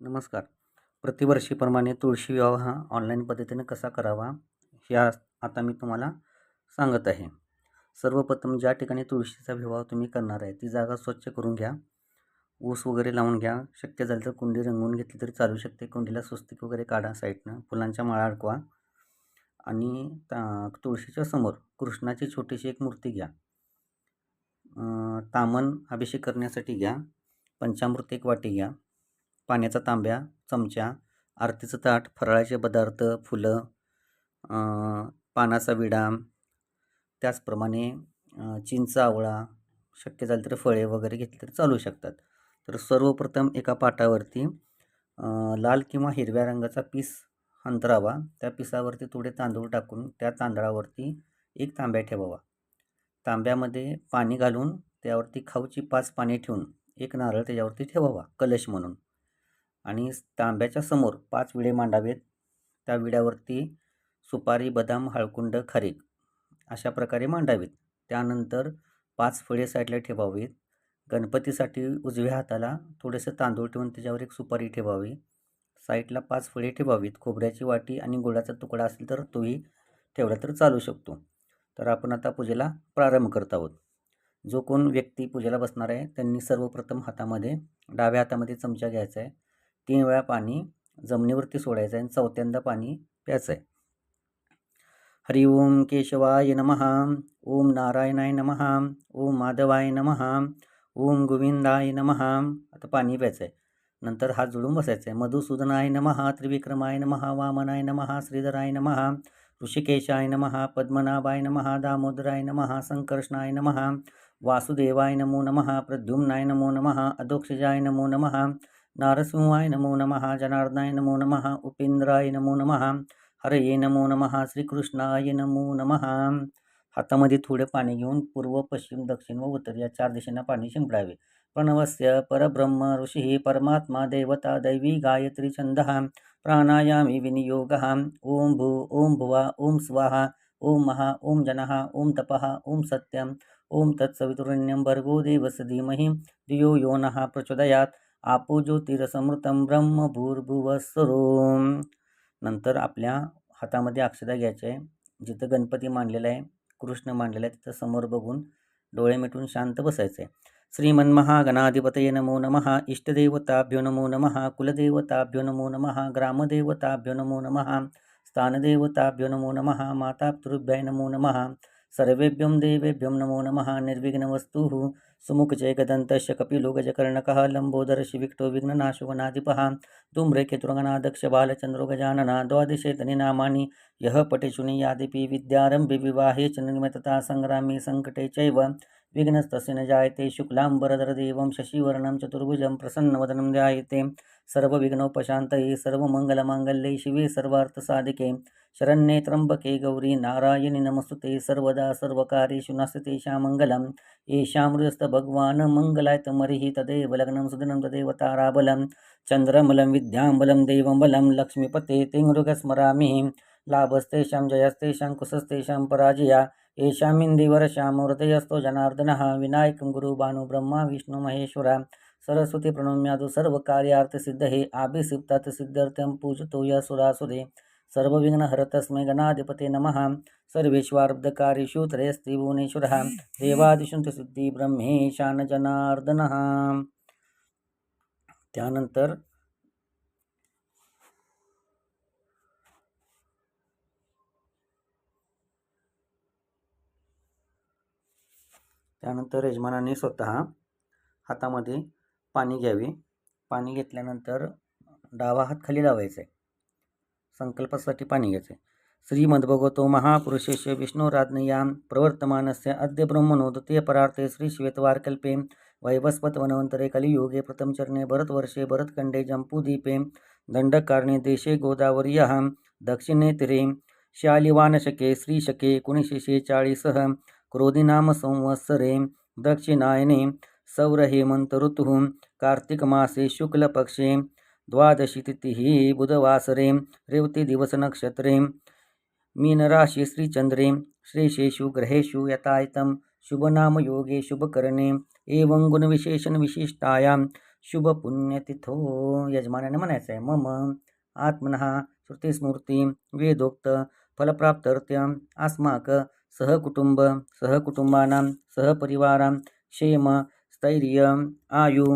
नमस्कार. प्रतिवर्षीप्रमाणे तुळशी विवाह हा ऑनलाईन पद्धतीने कसा करावा हे आता मी तुम्हाला सांगत आहे. सर्वप्रथम ज्या ठिकाणी तुळशीचा विवाह तुम्ही करणार आहे ती जागा स्वच्छ करून घ्या. ऊस वगैरे लावून घ्या. शक्य झालं तर कुंडी रंगवून घेतली तरी चालू शकते. कुंडीला स्वस्तिक वगैरे काढा साईडनं फुलांच्या माळा अडकवा. आणि ता तुळशीच्या समोर कृष्णाची छोटीशी एक मूर्ती घ्या. तामन अभिषेक करण्यासाठी घ्या. पंचामृत एक वाटी घ्या. पाण्याचा तांब्या चमचा आरतीचं ताट फराळाचे पदार्थ फुलं पानाचा विडा त्याचप्रमाणे चिंचा चिंच आवळा शक्य झालं तर फळे वगैरे घेतली तर चालू शकतात. तर सर्वप्रथम एका पाटावरती लाल किंवा हिरव्या रंगाचा पीस अंतरावा त्या पिसावरती थोडे तांदूळ टाकून त्या तांदळावरती एक तांब्या ठेवावा. तांब्यामध्ये पाणी घालून त्यावरती खाऊची पाच पाने ठेवून एक नारळ त्याच्यावरती ठेवावा कलश म्हणून. आणि तांब्याच्या समोर पाच विडे मांडावेत. त्या विड्यावरती सुपारी बदाम हळकुंड खारीक अशा प्रकारे मांडावेत. त्यानंतर पाच फळे साईडला ठेवावीत. गणपतीसाठी उजव्या हाताला थोडेसे तांदूळ ठेवून त्याच्यावर एक सुपारी ठेवावी. साईडला पाच फळे ठेवावीत. खोबऱ्याची वाटी आणि गुळाचा तुकडा असेल तर तोही ठेवला तर चालू शकतो. तर आपण आता पूजेला प्रारंभ करत आहोत. जो कोण व्यक्ती पूजेला बसणार आहे त्यांनी सर्वप्रथम हातामध्ये डाव्या हातामध्ये चमचा घ्यायचा आहे. तीन वेळा पाणी जमिनीवरती सोडायचं आहे आणि चौथ्यांदा पाणी प्यायचं आहे. हरि ओम केशवाय नमहा ओम नारायणाय नमहा ओम माधवाय नमहा ओम गोविंदाय नमहा आता पाणी प्यायचं आहे. नंतर हात जोडून बसायचं आहे. मधुसूदनाय नमः त्रिविक्रमाय नमहा वामनाय नमहा श्रीधराय नमहा ऋषिकेशाय नमहा पद्मनाभाय नमहा दामोदराय नमहा संकर्षणाय नमः वासुदेवाय नमो नमः प्रद्युम्नाय नमो नमः अधोक्षजाय नमो नमः नारसिंहाय नमो नमः जनार्दनाय नमो नमः उपेंद्राय नमो नमः हरये नमो नमः श्रीकृष्णाय नमो नमः। हातामध्ये थोडे पाणी घेऊन पूर्व पश्चिम दक्षिण व उत्तर या चार दिशेनं पाणी शिंपडावे. प्रणवस्य परब्रह्म ऋषी परमात्मा देवता दैवी गायत्री छंदः प्राणायामी विनियोगः। ओम भू ओम भुवा ओम स्वाहा ओम महा ओम जनः ओम तपः ओम सत्यम। ओम तत्सवितुरण्यं भर्गो देवस धीमहि धियो यो नः प्रचोदयात्। आपो ज्योतिरसमृतम ब्रह्म भूर्भुवस्वरोम नंतर आपल्या हातामध्ये अक्षदा घ्यायचे. आहे जिथं गणपती मांडलेला आहे कृष्ण मांडलेला आहे तिथं समोर बघून डोळे मिटून शांत बसायचं आहे श्रीमन्महागणाधिपतये नमो नमः इष्टदेवताभ्यो नमो नमः कुलदेवताभ्यो नमो नमः ग्रामदेवताभ्यो नमो नमः स्थानदेवताभ्यो नमो नमः मातापितृभ्याय नमो नमः सर्वेभ्यं देवेभ्यं नमो नमः। निर्विघ्नवस्तुः सुमुखजयगदन्तस्य कपिलोगजकर्णकः लम्बोदरशिविक्टो लम्बोदर शिविक्टो विघ्ननाशुवनाधिपः। धूम्रेकेतुरगणादक्ष बालचन्द्रो गजानना द्वादशेतनि नामानि यः पठेशुनियादिपि विद्यारम्भे विवाहे च निर्मतता सङ्ग्रामे सङ्कटे चैव। विघ्नस्तस्य न जायते शुक्लाम्बरधरदेवं शशिवर्णं चतुर्भुजं प्रसन्नवदनं ध्यायते। सर्वविघ्नोपशान्तये सर्वमङ्गलमाङ्गल्ये शिवे सर्वार्थसाधिके। शरण्ये त्र्यम्बके गौरी नारायणि नमस्तुते। सर्वदा सर्वकार्येषु नास्ति तेषां मङ्गलं येषामृतस्त भगवान् मङ्गलाय तमरिः तदेव लग्नं सुदनं तदेव ताराबलं चन्द्रमलं विद्याम्बलं देवं बलं लक्ष्मीपते ते मृगस्मरामि। लाभस्तेषां जयस्तेषां कुशस्तेषां पराजया। येषामिन्दिवरशां हृदयस्थो जनार्दनः। विनायकं गुरुभानु ब्रह्मा विष्णुमहेश्वर सरस्वती प्रणम्यादु सर्वकार्यार्थसिद्धये आभिसिप्तात्सिद्ध्यर्थं पूजतो यसुरासुरे सर्वविघ्नहर तस्मै गणाधिपते नमः। सर्वेष्वार्धकार्येषु त्रयस्ति भुवनेश्वरः। देवादिशुन्तसिद्धी त्यानंतर त्यानंतर यजमानाने स्वतः हातामध्ये पाणी घ्यावे. पाणी घेतल्यानंतर डावा हात खाली लावायचा. आहे संकल्पासाठी पाणी घ्यायचं. आहे श्रीमद्भगवतो महापुरुषेश विष्णुराज्ञयां प्रवर्तमानस्य अद्य ब्रह्मणोदते परार्थे श्रीश्वेतवार्कल्पे वैवस्वतवनवन्तरे कलियुगे प्रथमचरणे भरतवर्षे भरतखण्डे जम्पूदीपे दण्डकारणे देशे गोदावर्यः दक्षिणे तीरे शालिवानशके श्रीशके एकोणीसशे चाळीसः क्रोधिनाम संवत्सरे दक्षिणायने सौरहेमन्त ऋतुः कार्तिकमासे शुक्लपक्षे द्वादशीतिथिः बुधवासरे रेवतीदिवसनक्षत्रे मीनराशि श्रीचन्द्रे श्रेषेषु ग्रहेषु यथायतं शुभनामयोगे शुभकरणे एवं गुणविशेषणविशिष्टायां शुभपुण्यतिथो यजमानाने म्हणायचं आहे मम आत्मनः श्रुतीस्मृती वेदोक्त फलप्राप्तर्थ्य अस्माक सहकुटुंब सहकुटुंबानां सहपरिवारां क्षेम स्थैर्य आयु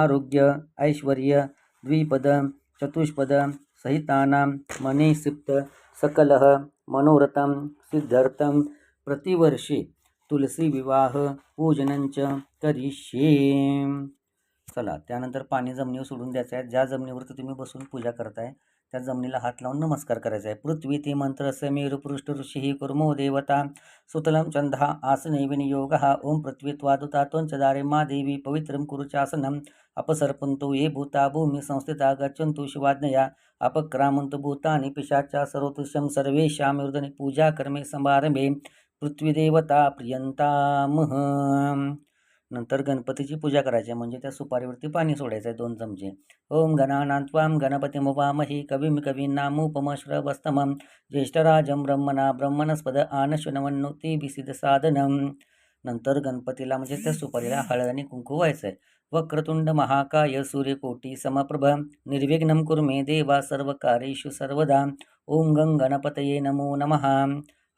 आरोग्य ऐश्वर्य द्विपद चतुष्पद सहितानां मनीसिप्त सकलः मनोरथं सिद्ध्यर्थं प्रतिवर्षी तुलसी विवाह पूजनंच करिष्ये। चला त्यानंतर पाणी जमिनीवर सोडून द्यायचं आहे. ज्या जमिनीवरती तुम्ही बसून पूजा करताय त्या जमिनीला हात लावून नमस्कार करायचा आहे. पृथ्वी ते मंत्र समीर ऋषी ही कुर्मो देवता. सुतलं चंदः आसने विनियोग. ओम पृथ्वीत्वादुता दारे मा देवी पवित्रं कुरुचासनम् अपसर्पंतो ये भूता भूमी संस्थिता गच्छन्तु शिवाज्ञया. अपक्रामंत भूतानि पिशाचा सर्वतुष्यं सर्वेषां पूजा कर्मे समारंभे पृथ्वीदेवता प्रियंतामह नंतर गणपतीची पूजा करायची म्हणजे त्या सुपारीवरती पाणी सोडायचं आहे दोन चमचे. ओम मुवामही त्वां गणपतिमुपामहि कविं कवीनामुपमश्रवस्तमं ज्येष्ठराजं ब्रह्मणा ब्रह्मणस्पद आनश्वनवन्नोती बिसिद साधनम. नंतर गणपतीला म्हणजे त्या सुपारीला हळद आणि कुंकू व्हायचं आहे वक्रतुंड महाकाय सूर्यकोटी समप्रभ निर्विघ्नं कुर्मे देवा सर्व कार्येषु सर्वदा. ओम गं गणपतये नमो नमः.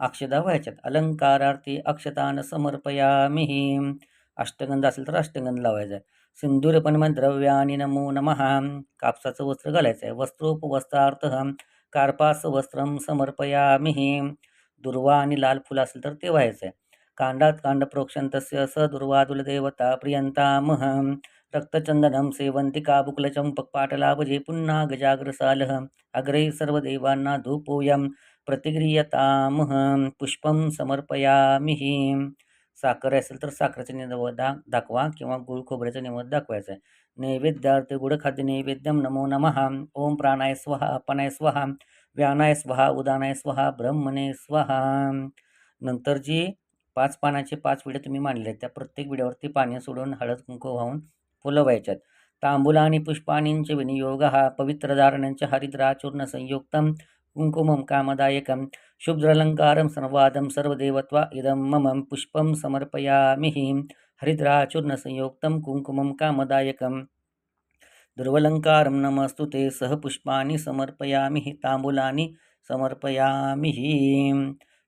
अक्षदा व्हायच्यात. अलंकारार्थी अक्षतान समर्पयामिही. अष्टगंध असेल तर अष्टगंध लावायचा आहे. सिंदूरपणम द्रव्यानि नमो नमः. कापसाचं वस्त्र घालायचं आहे. वस्त्रोपवस्त्रार्थ कार्पास वस्त्रम समर्पयामी. दुर्वा आणि लाल फुलं असेल तर ते व्हायचं आहे. कांडात कांड प्रोक्षंतस्य स दुर्वादुल देवता प्रियंतामह रक्तचंदनं सेवन्ति काबुकुलचंपक पाटलाभजे पुन्हा गजाग्रसालः अग्रे सर्वदेवांना धूपोयं प्रतिगृह्यतामह पुष्पं समर्पयामिही साखर असेल तर साखरेचा नैवेद्य दा दाखवा किंवा गुळ खोबऱ्याचा नैवेद्य दाखवायचा आहे. नैवेद्यार्थ गुडखाद्य नैवेद्यम नमो नमः. ओम प्राणाय स्वहा अपनाय स्वहा. व्यानाय स्वहा उदानाय स्वहा ब्रह्मणे स्वहा. नंतर जी पाच पानाचे पाच विडे तुम्ही मांडले त्या प्रत्येक विड्यावरती पाणी सोडून हळद कुंकू वाहून फुलं व्हायच्यात तांबुला आणि पुष्पाणींचे विनियोग हा पवित्रधारण्यांच्या हरिद्राचूर्ण संयुक्तम कुंकुमं कामदायकं शुभ्रलङ्कारं संवादं सर्वदेवत्वा इदं मम पुष्पं समर्पयामि. हरिद्राचूर्णसंयुक्तं कुङ्कुमं कामदायकं दुर्वलङ्कारं नमस्तु ते सह पुष्पाणि समर्पयामि तांबुलानी समर्पयामि.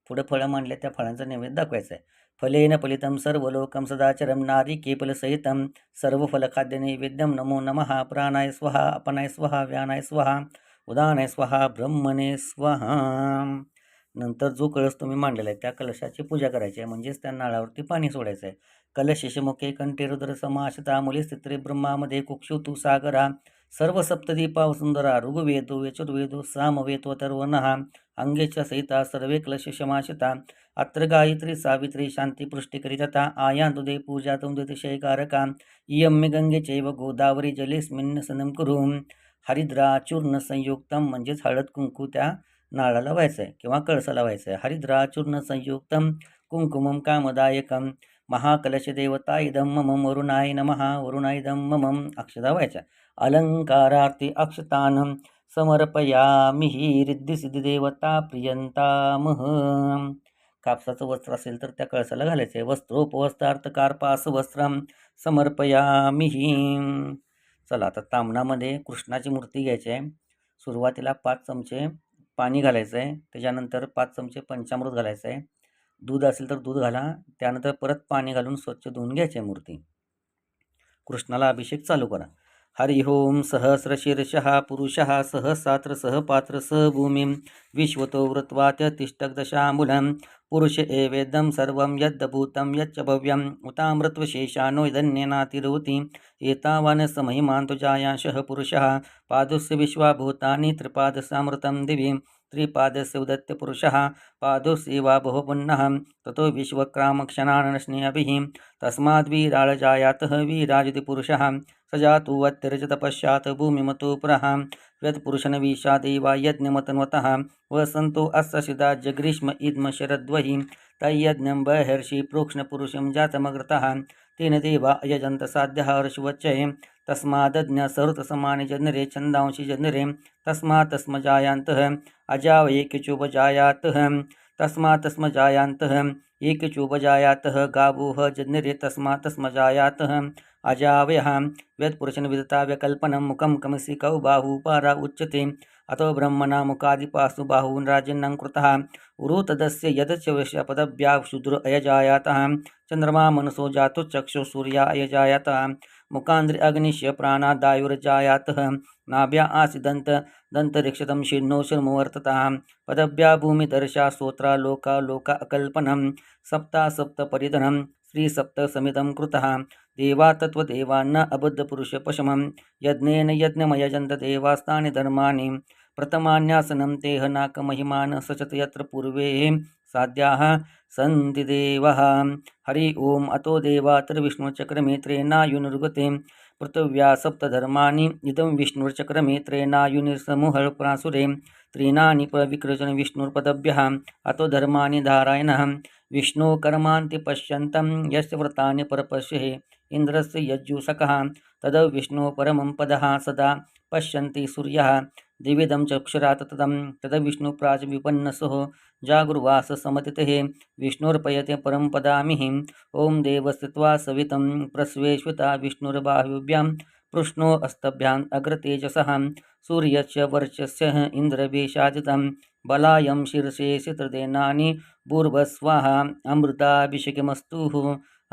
पुढं फळं मांडले त्या फळांचा नैवेद्य दाखवायचं आहे फलेन फलितं सर्वलोकं सदाचरं नारिकेफलसहितं सर्वफलखाद्यनैवेद्यं नमो नमः. प्राणाय स्वः अपनाय स्वः व्यानाय स्वहा उदानाय स्वः ब्रह्मणे स्वहा। नंतर जो कळस तुम्ही मांडलेला आहे त्या कलशाची पूजा करायची आहे. म्हणजेच त्या नाळावरती पाणी सोडायचं आहे. कलश शिशमुखे कंठेरुद्र समाशता मुली स्थित्रे ब्रह्मामध्ये कुक्षुतू सागरा सर्व सप्तदीपा सुंदरा ऋग्वेदो यचुर्वेदो सामवेतो तर्वनहा अंगेच्या सहिता सर्वे क्लश शमाशता अत्र गायत्री सावित्री शांती तथा दुदे पूजा तुमदितिशयकारका इयम्य गंगे चैव गोदावरी जलेस्मिन्न सनम कुरु. हरिद्रा चूर्ण संयुक्तम म्हणजेच हळद कुंकू त्या नाळाला व्हायचं आहे किंवा कळसाला व्हायचं आहे हरिद्रा चूर्ण संयुक्तम कुंकुमम कामदायकम महाकलश देवता इदम मम वरुणाय नमः वरुणायदम मम अक्षता व्हायच्या. अलंकारार्थी अक्षतानं समर्पयामिही रिद्धी देवता प्रियंतामह कापसाचं वस्त्र असेल तर त्या कळसाला घालायचं आहे वस्त्रोपवस्त्रार्थ कार्पास वस्त्रम समर्पयामिही चला आता तामणामध्ये कृष्णाची मूर्ती घ्यायची आहे. सुरुवातीला पाच चमचे पाणी घालायचं आहे त्याच्यानंतर पाच चमचे पंचामृत घालायचं आहे दूध असेल तर दूध घाला. त्यानंतर परत पाणी घालून स्वच्छ धुवून घ्यायची आहे मूर्ती. कृष्णाला अभिषेक चालू करा. हरि ओम सहस्रशीर्षः पुरुषः सहसात्र सहपात्र सहभूमिं विश्वतो वृत्वात् तिष्ठदशाम्बुलं पुरुष एवेदं सर्वं यद्भूतं यच्च भव्यम् उतामृत्वशेषाणो धन्यनातिरोति एतावान् स पुरुषः पादुस्य विश्वाभूतानि त्रिपादसामृतं दिवि त्रिपादस्य उदत्य पुरुषः पादोस्येवा बहुपुन्नः। ततो विश्वक्रामक्षणानस्नेभिः तस्माद्वीराळजायातः वीराजतिपुरुषः। स जातु अत्यरजतपश्चात् भूमिमतो पुरः यत्पुरुषनवीषादेवा यज्ञमतन्वतः। वसन्तो अस्य सिदा जग्रीष्म इद्म शरद्वहि। तैयज्ञं बहर्षि प्रोक्ष्णपुरुषं जातमग्रतः। तेन देवा अयजन्तसाध्यः साध्यः तस्मादज्ञ सरुतसमानि जनरे छंदांशी जनरे तस्मा तस्मजायांत अजाव एक चुबजायात तस्मा तस्मजायांत एक चुबजायात गावुह जनरे तस्मा तस्मजायात, अजावय वेदपुरुषन विदता व्यकल्पन मुखम कमसी कौ बाहुपारा उच्यते, अतो ब्रह्मणा मुखादिपासु बाहून राजन्नं उरु तदस्य यदच पदव्या शूद्र अयजायातः चंद्रमा मनसो जातुश्चक्षुः सूर्या अयजायातः मुखान्द्रि अग्निश्य प्राणादायुर्जायातः नाभ्या आसिदन्त दन्तरिक्षतं शिर्णो शिर्मवर्ततः पदभ्या भूमिदर्शा स्तोत्रा लोका लोका अकल्पनं सप्ता सप्तपरिधनं श्रीसप्तसमितं कृतः। देवा तत्त्वदेवान्न अबद्धपुरुषपशमं यज्ञेन यज्ञमयजन्त देवास्तानि धर्माणि। प्रथमान्यासनं तेह नाकमहिमान सचत यत्र पूर्वे। साध्याः सन्ति देवः। हरि ओम् अतो देवातिर्विष्णुचक्रमेत्रेणायुनिर्गते पृथिव्या सप्तधर्माणि इदं विष्णुर्चक्रमेत्रेणायुनिर्समुहप्रासुरे त्रीणानि विकृजन विष्णुर्पदभ्यः अतो धर्माणि धारायणः विष्णो कर्मान्ति पश्यन्तं यस्य व्रतानि परपश्ये। इन्द्रस्य यज्जुषकः। तद विष्णो परमं पदः। सदा पश्यन्ति सूर्यः। द्विविधं चक्षुरा ततं तद विष्णुप्राजविपन्नसो जागुर्वास समतितः विष्णुर्पयते परं पदामिः ॐ देवस्थित्वा सवितं प्रस्वेश्विता विष्णुर्बाहुभ्यां पृष्णो अस्तभ्याम् अग्रतेजसः सूर्यस्य वर्चस्य इन्द्रवेशादितं बलायं शीर्षे सितृदेनानि भूर्भस्वाहा अमृताभिषेकमस्तुः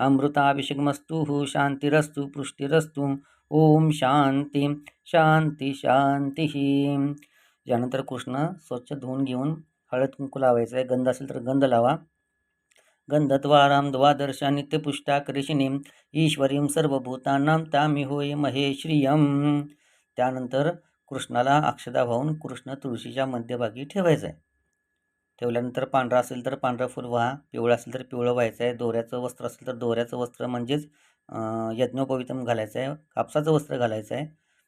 अमृताभिषेकमस्तुः शान्तिरस्तु पुष्टिरस्तु ओम शांती शांती शांती. यानंतर कृष्ण स्वच्छ धुवून घेऊन हळद कुंकू लावायचं आहे. गंध असेल तर गंध लावा. गंधत्वाराम द्वादर्शा नित्यपुष्टा करिशिनीं ईश्वरीं सर्वभूतानां तामी होय महेश्रियम. त्यानंतर कृष्णाला अक्षदा वाहून कृष्ण तुळशीच्या मध्यभागी ठेवायचं आहे ठेवल्यानंतर पांढरा असेल तर पांढरं फुल व्हा. पिवळं असेल तर पिवळं व्हायचं आहे दोऱ्याचं वस्त्र असेल तर दोऱ्याचं वस्त्र म्हणजेच यज्ञोपवितम घालायचं आहे कापसाचं वस्त्र घालायचं आहे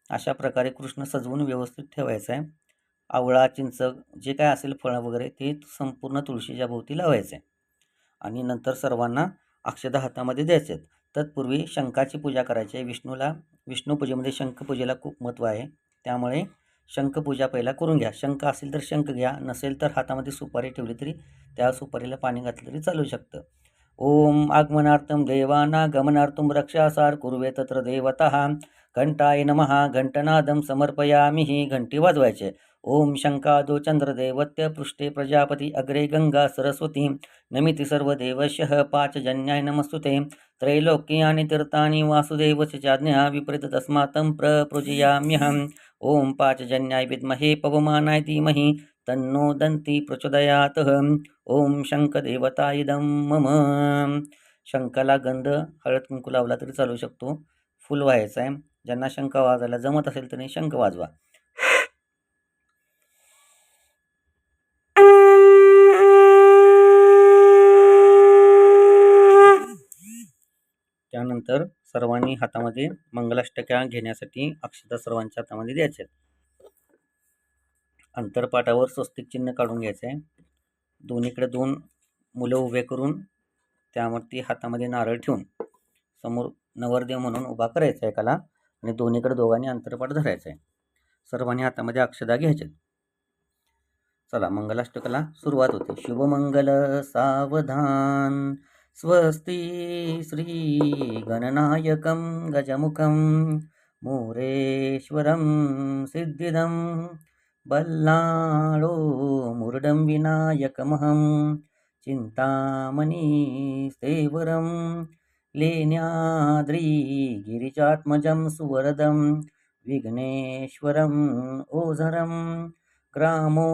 अशा प्रकारे कृष्ण सजवून व्यवस्थित ठेवायचं आहे आवळा चिंच जे काय असेल फळं वगैरे ते संपूर्ण तुळशीच्या भोवती लावायचं आहे आणि नंतर सर्वांना अक्षदा हातामध्ये द्यायचे आहेत तत्पूर्वी शंखाची पूजा करायची आहे विष्णूला विष्णूपूजेमध्ये शंखपूजेला खूप महत्त्व आहे. त्यामुळे शंखपूजा पहिला करून घ्या. शंख असेल तर शंख घ्या. नसेल तर हातामध्ये सुपारी ठेवली तरी त्या सुपारीला पाणी घातलं तरी चालू शकतं. ओम आगमनार्थं देवानागमनार्थं रक्षासार कुर्वे तत्र देवतः। घंटाय नमः घंटनादं समर्पयामि ही घंटी वाजवायचे। ओम शंकादो चंद्रदेवत्य पृष्ठे प्रजापती अग्रे गंगा सरस्वती। नमिति सर्वदेवशः पाचजन्याय नमस्तुते। त्रैलोक्यानि तीर्थानि वासुदेवस्य चाज्ञा विपरीत तस्मातं प्रपृजयाम्यहम्। ओम पाचजन्याय विद्महे पवमानाय धीमहि। तन्नो दंती प्रचोदयात। ओम शंखदेवता इदं मम। शंखाला गंध हळद कुंकू लावला तरी चालू शकतो. फुल व्हायचं आहे ज्यांना शंख वाजायला जमत असेल तरी शंख वाजवा. त्यानंतर सर्वांनी हातामध्ये मंगलाष्टक्या घेण्यासाठी अक्षता सर्वांच्या हातामध्ये द्यायचे अंतरपाटावर स्वस्तिक चिन्ह काढून घ्यायचं आहे. दोन्हीकडे दोन मुलं उभे करून त्यावरती हातामध्ये नारळ ठेवून समोर नवरदेव म्हणून उभा करायचा आहे एकाला आणि दोन्हीकडे दोघांनी अंतरपाठ धरायचं आहे. सर्वांनी हातामध्ये अक्षदा घ्यायचे चला मंगलाष्टकाला सुरुवात होते. शुभमंगल सावधान. स्वस्ती श्री गणनायकं गजमुखं मोरेश्वरं सिद्धिदं. बल्लाळो मुरडं विनायकमहं चिन्तामणि सेवरं लेन्याद्रिगिरिजात्मजं सुवरदं विघ्नेश्वरम् ओझरं ग्रामो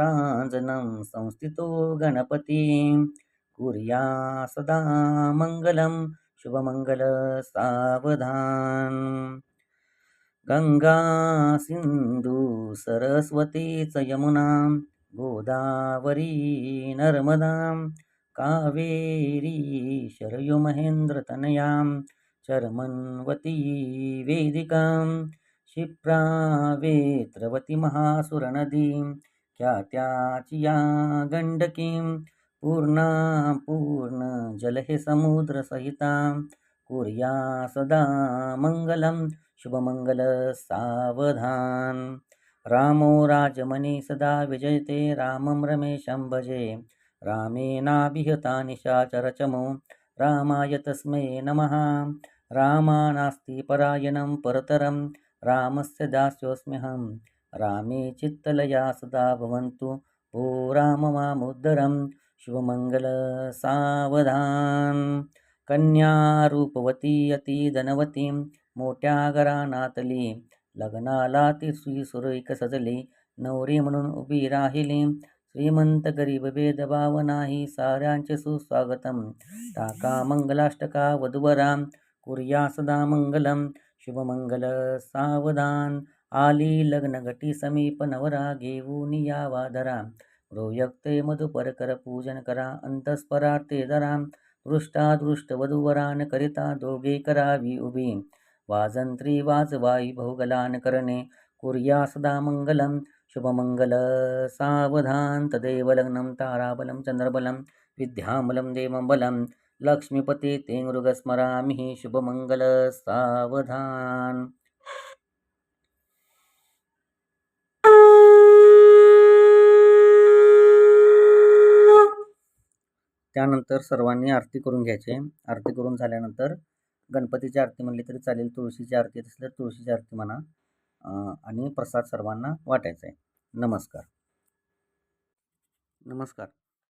राञ्जनं संस्थितो गणपती कुर्या सदा मङ्गलं शुभमङ्गल गङ्गा सिन्धु सरस्वती च यमुना गोदावरी नर्मदां कावेरी शरयु चर्मन्वती वेदिकां क्षिप्रा वेत्रवती महासुरनदीं ख्यात्याची या गण्डकीं पूर्णा पूर्ण जलहे समुद्रसहितां कुर्या सदा मङ्गलं शुभमंगल सावधान। रामो राजमणि सदा विजयते रामं रमेशं भजे। रामेणाभिहता निशाचरचमो रामाय तस्मै नमः। रामा नास्ति परायणं परतरं रामस्य दास्योऽस्म्यहं। रामे चित्तलया सदा भवन्तु भो राम मामुद्धरं शुभमङ्गल सावधान अति मोठ्या घरानातली. लग्नाला ती सुरेख सजली. नवरी म्हणून उभी राहिली. श्रीमंत गरीब भेदभाव नाही. साऱ्यांचे सुस्वागतम. टाका मंगलाष्टका वधुवरा. कुर्या सदा मंगलम. शुभमंगल सावधान. आली लग्न घटी समीप नवरा. घेऊन या वादरा. रोयक्ते मधुपर कर पूजन करा. अंतस्परा ते धरा. दृष्टा दृष्ट वधुवरान करिता दोघे करावी उभी. वाजंत्री वाजवाई भोगलान करणे. कुर्या सदा मंगलम शुभमंगल सावधान. तदेव ताराबलम ताराबलं चंद्रबलं विद्यामलं लक्ष्मीपती लक्ष्मीपते ते मृगस्मरामि शुभमंगल सावधान. त्यानंतर सर्वांनी आरती करून घ्यायचे. आरती करून झाल्यानंतर गणपतीची आरती म्हणली तरी चालेल तुळशीची आरती असली तर तुळशीची आरती म्हणा आणि प्रसाद सर्वांना वाटायचा आहे. नमस्कार. नमस्कार.